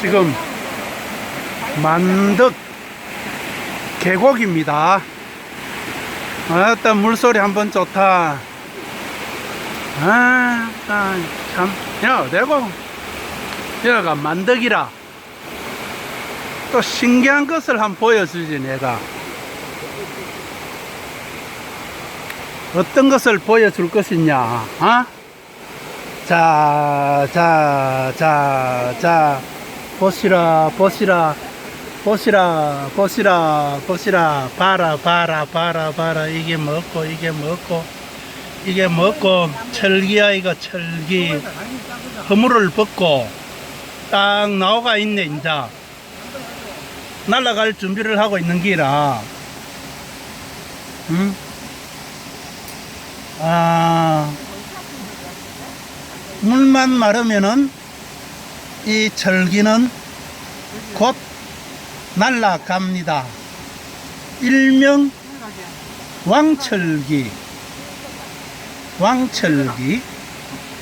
지금 만덕 계곡입니다. 아따 물소리 한번 좋다. 아, 아, 참, 야, 내고 여기가 만덕이라 또 신기한 것을 한번 보여주지 내가. 어떤 것을 보여줄 것이냐, 어? 자, 자, 자, 자, 보시라, 보시라, 보시라, 보시라, 보시라, 봐라, 봐라, 봐라, 봐라, 이게 먹고, 이게 먹고, 이게 먹고, 철기야, 이거 철기. 허물을 벗고, 딱 나오가 있네, 이제. 날아갈 준비를 하고 있는 기라. 응? 아, 물만 마르면은 이 철기는 곧 날아갑니다. 일명 왕철기. 왕철기.